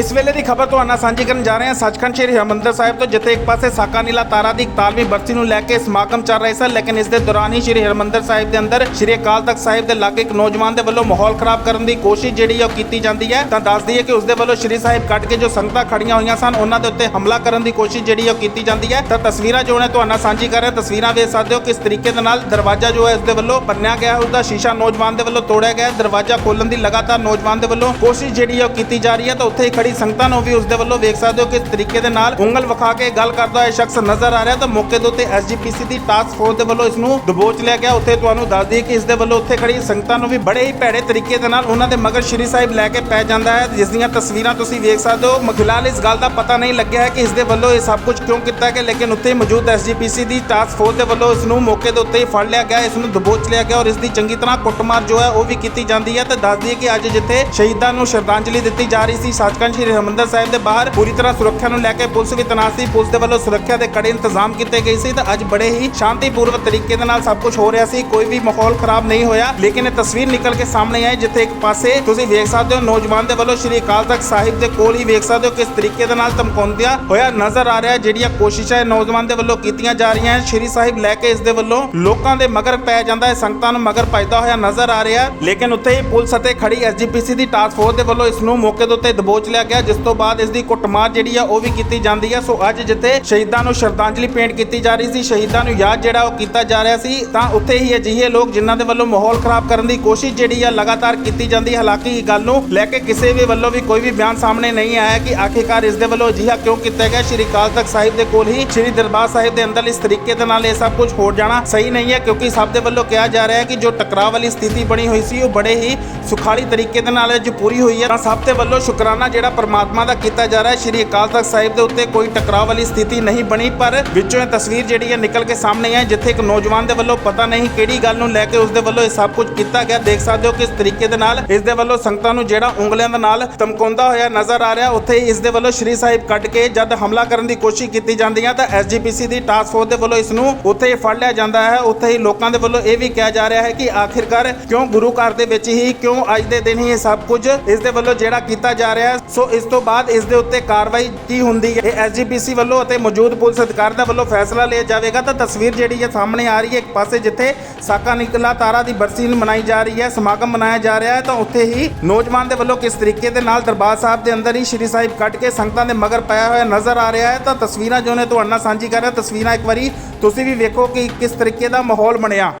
ਇਸ ਵੇਲੇ ਦੀ ਖਬਰ ਤੁਹਾਨੂੰ ਸਾਂਝੀ ਕਰਨ ਜਾ ਰਹੇ ਹਾਂ। ਸੱਚਖੰਡ ਸ਼੍ਰੀ ਹਰਿਮੰਦਰ ਸਾਹਿਬ ਤੋਂ ਜਿੱਥੇ ਇੱਕ ਪਾਸੇ ਸਾਕਾ ਨੀਲਾ ਤਾਰਾ ਦੀ 41ਵੀਂ ਬਰਸੀ ਨੂੰ ਲੈ ਕੇ ਸਮਾਗਮ ਚੱਲ ਰਿਹਾ ਸੀ, ਲੇਕਿਨ ਇਸ ਦੇ ਦੌਰਾਨ ਹੀ ਸ਼੍ਰੀ ਹਰਿਮੰਦਰ ਸਾਹਿਬ ਦੇ ਅੰਦਰ, ਸ਼੍ਰੀ ਅਕਾਲ ਤਖਤ ਸਾਹਿਬ ਦੇ ਲਾਗੇ ਇੱਕ ਨੌਜਵਾਨ ਦੇ ਵੱਲੋਂ ਮਾਹੌਲ ਖਰਾਬ ਕਰਨ ਦੀ ਕੋਸ਼ਿਸ਼ ਜਿਹੜੀ ਉਹ ਕੀਤੀ ਜਾਂਦੀ ਹੈ। ਤਾਂ ਦੱਸ ਦਈਏ ਕਿ ਉਸ ਦੇ ਵੱਲੋਂ ਸ਼੍ਰੀ ਸਾਹਿਬ ਕੱਢ ਕੇ ਜੋ ਸੰਗਤਾਂ ਖੜੀਆਂ ਹੋਈਆਂ ਸਨ, ਉਹਨਾਂ ਦੇ ਉੱਤੇ ਹਮਲਾ ਕਰਨ ਦੀ ਕੋਸ਼ਿਸ਼ ਜਿਹੜੀ ਉਹ ਕੀਤੀ ਜਾਂਦੀ ਹੈ। ਤਾਂ ਤਸਵੀਰਾਂ ਜੋ ਨੇ ਤੁਹਾਨੂੰ ਸਾਂਝੀ ਕਰ ਰਹੇ ਤਸਵੀਰਾਂ ਵੇਖ ਸਕਦੇ ਹੋ ਕਿਸ ਤਰੀਕੇ ਦੇ ਨਾਲ ਦਰਵਾਜ਼ਾ ਜੋ ਹੈ ਉਸ ਦੇ ਵੱਲੋਂ ਭੰਨਿਆ ਗਿਆ ਹੈ। ਉਸ ਦਾ ਸ਼ੀਸ਼ਾ ਨੌਜਵਾਨ ਦੇ ਵੱਲੋਂ ਤੋੜਿਆ ਗਿਆ ਦਰਵਾਜ਼ਾ ਖੋਲਣ ਦੀ ਲਗਾਤਾਰ ਨੌਜਵਾਨ ਦੇ ਵੱਲੋਂ ਕੋਸ਼ਿਸ਼ ਜਿਹੜੀ ਉਹ ਕੀਤੀ ਜਾ ਰਹੀ ਹੈ। ਤਾਂ ਉੱਥੇ ਹੀ ਖੜੀ ਸੰਗਤਾਂ ਨੂੰ ਵੀ ਉਸ ਦੇ ਵੱਲੋਂ ਵੇਖ ਸਕਦੇ ਹੋ ਕਿਸ ਤਰੀਕੇ ਦੇ ਨਾਲ ਉਂਗਲ ਵਿਖਾ ਕੇ ਗੱਲ ਕਰਦਾ ਹੋਇਆ ਸ਼ਖਸ ਨਜ਼ਰ ਆ ਰਿਹਾ ਤਾਂ ਮੌਕੇ ਦੇ ਉੱਤੇ ਐਸਜੀਪੀਸੀ ਦੀ ਟਾਸਕ ਫੋਰਸ ਦੇ ਵੱਲੋਂ ਇਸ ਨੂੰ ਦਬੋਚ ਲਿਆ ਗਿਆ। ਉੱਥੇ ਤੁਹਾਨੂੰ ਦੱਸ ਦਈਏ ਕਿ ਇਸ ਦੇ ਵੱਲੋਂ ਉੱਥੇ ਖੜੀ ਸੰਗਤਾਂ ਨੂੰ ਵੀ ਬੜੇ ਹੀ ਭੈੜੇ ਤਰੀਕੇ ਦੇ ਨਾਲ ਉਹਨਾਂ ਦੇ ਮਗਰ ਸ਼੍ਰੀ ਸਾਹਿਬ ਲੈ ਕੇ ਪੈ ਜਾਂਦਾ ਹੈ, ਜਿਸ ਦੀਆਂ ਤਸਵੀਰਾਂ ਤੁਸੀਂ ਵੇਖ ਸਕਦੇ ਹੋ। ਮ- ਇਸ ਗੱਲ ਦਾ ਪਤਾ ਨਹੀਂ ਲੱਗਿਆ ਹੈ ਕਿ ਇਸ ਦੇ ਵੱਲੋਂ ਇਹ ਸਭ ਕੁਝ ਕਿਉਂ ਕੀਤਾ ਗਿਆ, ਲੇਕਿਨ ਉੱਥੇ ਮੌਜੂਦ ਐਸਜੀਪੀਸੀ ਦੀ ਟਾਸਕ ਫੋਰਸ ਦੇ ਵੱਲੋਂ ਇਸ ਨੂੰ ਮੌਕੇ ਦੇ ਉੱਤੇ ਹੀ ਫੜ ਲਿਆ ਗਿਆ, ਇਸ ਨੂੰ ਦਬੋਚ ਲਿਆ ਗਿਆ ਔਰ ਇਸ ਦੀ ਚੰਗੀ ਤਰ੍ਹਾਂ ਕੁੱਟਮਾਰ ਜੋ ਹੈ ਉਹ ਵੀ ਕੀਤੀ ਜਾਂਦੀ ਹੈ। ਤੇ ਦੱਸ ਦਈਏ ਕਿ ਅੱਜ ਜਿੱਥੇ ਸ਼ਹੀਦਾਂ ਨੂੰ ਸ਼ਰਧਾਂਜਲੀ ਦਿੱਤੀ ਜਾ ਰਹੀ ਸੀ ਸੱਚਖੰਡ ਸ੍ਰੀ ਹਰਿਮੰਦਰ ਸਾਹਿਬ ਦੇ ਬਾਹਰ ਪੂਰੀ ਤਰ੍ਹਾਂ ਸੁਰੱਖਿਆ ਨੂੰ ਲੈ ਕੇ ਪੁਲਿਸ ਵੀ ਤੈਨਾਤ ਸੀ। ਪੁਲਿਸ ਦੇ ਵੱਲੋਂ ਸੁਰੱਖਿਆ ਦੇ ਕੜੇ ਇੰਤਜ਼ਾਮ ਕੀਤੇ ਗਏ ਸੀ ਤਾਂ ਅੱਜ ਬੜੇ ਹੀ ਸ਼ਾਂਤੀਪੂਰਵਕ ਤਰੀਕੇ ਦੇ ਨਾਲ ਸਭ ਕੁਝ ਹੋ ਰਿਹਾ ਸੀ। ਕੋਈ ਵੀ ਮਾਹੌਲ ਖਰਾਬ ਨਹੀਂ ਹੋਇਆ, ਲੇਕਿਨ ਇਹ ਤਸਵੀਰ ਨਿਕਲ ਕੇ ਸਾਹਮਣੇ ਆਈ ਜਿੱਥੇ ਇੱਕ ਪਾਸੇ ਤੁਸੀਂ ਵੇਖ ਸਕਦੇ ਹੋ ਨੌਜਵਾਨ ਦੇ ਵੱਲੋਂ ਸ਼੍ਰੀ ਅਕਾਲ ਤਖਤ ਸਾਹਿਬ ਦੇ ਕੋਲ ਹੀ ਵੇਖ ਸਕਦੇ ਹੋ ਕਿਸ ਤਰੀਕੇ ਦੇ ਨਾਲ ਧਮਕਾਉਂਦਿਆਂ ਹੋਇਆ ਨਜ਼ਰ ਆ ਰਿਹਾ। ਜਿਹੜੀਆਂ ਕੋਸ਼ਿਸ਼ਾਂ ਨੌਜਵਾਨ ਦੇ ਵੱਲੋਂ ਕੀਤੀਆਂ ਜਾ ਰਹੀਆਂ ਹੈ ਸ਼੍ਰੀ ਸਾਹਿਬ ਲੈ ਕੇ ਇਸ ਦੇ ਵੱਲੋਂ ਲੋਕਾਂ ਦੇ ਮਗਰ ਪੈ ਜਾਂਦਾ ਹੈ, ਸੰਗਤਾਂ ਨੂੰ ਮਗਰ ਭਜਦਾ ਹੋਇਆ ਨਜ਼ਰ ਆ ਰਿਹਾ ਲੇਕਿਨ ਉੱਥੇ ਹੀ ਪੁਲਿਸ ਅਤੇ ਖੜੀ ਐਸਜੀਪੀਸੀ ਦੀ ਟਾਸਕ ਫੋਰਸ ਦੇ ਵੱਲੋਂ ਇਸ ਨੂੰ ਮੌਕੇ ਦੇ ਉੱਤੇ ਦਬੋਚ ਲਿਆ ਗਿਆ, ਜਿਸ ਤੋਂ ਬਾਅਦ ਇਸ ਦੀ ਕੁੱਟਮਾਰ ਜਿਹੜੀ ਆ ਉਹ ਵੀ ਕੀਤੀ ਜਾਂਦੀ ਹੈ ਸੋ ਅੱਜ ਜਿੱਥੇ ਸ਼ਹੀਦਾਂ ਨੂੰ ਸ਼ਰਧਾਂਜਲੀ ਭੇਂਟ ਕੀਤੀ ਜਾ ਰਹੀ ਸੀ, ਸ਼ਹੀਦਾਂ ਨੂੰ ਯਾਦ ਜਿਹੜਾ ਉਹ ਕੀਤਾ ਜਾ ਰਿਹਾ ਸੀ, ਤਾਂ ਉੱਥੇ ਹੀ ਅਜਿਹੇ ਲੋਕ ਜਿਨ੍ਹਾਂ ਦੇ ਵੱਲੋਂ ਮਾਹੌਲ ਖਰਾਬ ਕਰਨ ਦੀ ਕੋਸ਼ਿਸ਼ ਜਿਹੜੀ ਆ ਲਗਾਤਾਰ ਕੀਤੀ ਜਾਂਦੀ ਹਾਲਾਂਕਿ ਇਹ ਗੱਲ ਨੂੰ ਲੈ ਕੇ ਕਿਸੇ ਵੀ ਵੱਲੋਂ ਵੀ ਕੋਈ ਵੀ ਬਿਆਨ ਸਾਹਮਣੇ ਨਹੀਂ ਆਇਆ ਕਿ ਆਖਿਰਕਾਰ ਇਸ ਦੇ ਵੱਲੋਂ ਅਜਿਹਾ ਕਿਉਂ ਕੀਤਾ ਗਿਆ। ਸ਼੍ਰੀ ਅਕਾਲ ਤਖਤ ਸਾਹਿਬ ਦੇ ਕੋਲ ਹੀ ਸ਼੍ਰੀ ਦਰਬਾਰ ਸਾਹਿਬ ਦੇ ਅੰਦਰ ਇਸ ਤਰੀਕੇ ਦੇ ਨਾਲ ਇਹ ਸਭ ਕੁਝ ਹੋ ਜਾਣਾ ਸਹੀ ਨਹੀਂ ਹੈ, ਕਿਉਂਕਿ ਸਭ ਦੇ ਵੱਲੋਂ ਕਿਹਾ ਜਾ ਰਿਹਾ ਹੈ ਕਿ ਜੋ ਟਕਰਾਅ ਵਾਲੀ ਸਥਿਤੀ ਬਣੀ ਹੋਈ ਸੀ, ਉਹ ਬੜੇ ਹੀ ਸੁਖਾਲੀ ਤਰੀਕੇ ਦੇ ਨਾਲ ਜੋ ਪੂਰੀ ਹੋਈ ਹੈ। ਤਾਂ ਸਭ ਦੇ ਵੱਲੋਂ ਸ਼ੁਕਰਾਨਾ ਜਿਹੜਾ ਪਰਮਾਤਮਾ ਦਾ ਕੀਤਾ ਜਾ ਰਿਹਾ ਹੈ। ਸ਼੍ਰੀ ਅਕਾਲ ਤਖਤ ਸਾਹਿਬ ਦੇ ਉੱਤੇ ਕੋਈ ਟਕਰਾਅ ਵਾਲੀ ਸਥਿਤੀ ਨਹੀਂ ਬਣੀ, ਪਰ ਵਿੱਚੋਂ ਇਹ ਤਸਵੀਰ ਜਿਹੜੀ ਹੈ ਨਿਕਲ ਕੇ ਸਾਹਮਣੇ ਆਈ ਜਿੱਥੇ ਇੱਕ ਨੌਜਵਾਨ ਦੇ ਵੱਲੋਂ ਪਤਾ ਨਹੀਂ ਕਿਹੜੀ ਗੱਲ ਨੂੰ ਲੈ ਕੇ ਉਸ ਦੇ ਵੱਲੋਂ ਇਹ ਸਭ ਕੁਝ ਕੀਤਾ ਗਿਆ। ਦੇਖ ਸਕਦੇ ਹੋ ਕਿਸ ਤਰੀਕੇ ਦੇ ਨਾਲ ਇਸ ਦੇ ਵੱਲੋਂ ਸੰਗਤਾਂ ਨੂੰ ਜਿਹੜਾ ਉਂਗਲੀਆਂ ਦੇ ਨਾਲ ਧਮਕਾਉਂਦਾ ਹੋਇਆ ਨਜ਼ਰ ਆ ਰਿਹਾ। ਉੱਥੇ ਇਸ ਦੇ ਵੱਲੋਂ ਸ਼੍ਰੀ ਸਾਹਿਬ ਕੱਢ ਕੇ ਜਦ ਹਮਲਾ ਕਰਨ ਦੀ ਕੋਸ਼ਿਸ਼ ਕੀਤੀ ਜਾਂਦੀ ਹੈ, ਤਾਂ ਐਸਜੀਪੀਸੀ ਦੀ ਟਾਸਕ ਫੋਰਸ ਦੇ ਵੱਲੋਂ ਇਸ ਨੂੰ ਉੱਥੇ ਹੀ ਫੜ ਲਿਆ ਜਾਂਦਾ ਹੈ। ਉੱਥੇ ਹੀ ਲੋਕਾਂ ਦੇ ਵੱਲੋਂ ਇਹ ਵੀ ਕਿਹਾ ਜਾ ਰਿਹਾ ਹੈ ਕਿ ਆਖਿਰਕਾਰ ਕਿਉਂ ਗੁਰੂ ਘਰ ਦੇ ਵਿੱਚ ਹੀ, ਕਿਉਂ ਅੱਜ ਦੇ ਦਿਨ ਹੀ ਇਹ ਸਭ ਕੁਝ ਇਸ ਦੇ ਵੱਲੋਂ ਜਿਹੜਾ ਕੀਤਾ ਜਾ ਰਿਹਾ ਹੈ। ਸੋ ਇਸ ਤੋਂ ਬਾਅਦ ਇਸ ਦੇ ਉੱਤੇ ਕਾਰਵਾਈ ਕੀ ਹੁੰਦੀ ਹੈ? ਇਹ ਐਸਜੀਪੀਸੀ ਵੱਲੋਂ ਅਤੇ ਮੌਜੂਦ ਪੁਲਿਸ ਅਧਿਕਾਰੀ ਦਾ ਵੱਲੋਂ ਫੈਸਲਾ ਲਿਆ ਜਾਵੇਗਾ। ਤਾਂ ਤਸਵੀਰ ਜਿਹੜੀ ਹੈ ਸਾਹਮਣੇ ਆ ਰਹੀ ਹੈ। ਇੱਕ ਪਾਸੇ ਜਿੱਥੇ ਸਾਕਾ ਨਿਕਲਾ ਤਾਰਾ ਦੀ ਬਰਸੀ ਨੂੰ ਮਨਾਈ ਜਾ ਰਹੀ ਹੈ, ਸਮਾਗਮ ਮਨਾਇਆ ਜਾ ਰਿਹਾ ਹੈ। ਤਾਂ ਉੱਥੇ ਹੀ ਨੌਜਵਾਨ ਦੇ ਵੱਲੋਂ ਕਿਸ ਤਰੀਕੇ ਦੇ ਨਾਲ ਦਰਬਾਰ ਸਾਹਿਬ ਦੇ ਅੰਦਰ ਹੀ ਸ਼੍ਰੀ ਸਾਹਿਬ ਕੱਢ ਕੇ ਸੰਗਤਾਂ ਦੇ ਮਗਰ ਪਾਇਆ ਹੋਇਆ ਨਜ਼ਰ ਆ ਰਿਹਾ ਹੈ। ਤਾਂ ਤਸਵੀਰਾਂ ਜੋ ਨੇ ਤੁਹਾਡੇ ਨਾਲ ਸਾਂਝੀ ਕਰ ਰਿਹਾ। ਤਸਵੀਰਾਂ ਇੱਕ ਵਾਰੀ ਤੁਸੀਂ ਵੀ ਵੇਖੋ ਕਿ ਕਿਸ ਤਰੀਕੇ ਦਾ ਮਾਹੌਲ ਬਣਿਆ।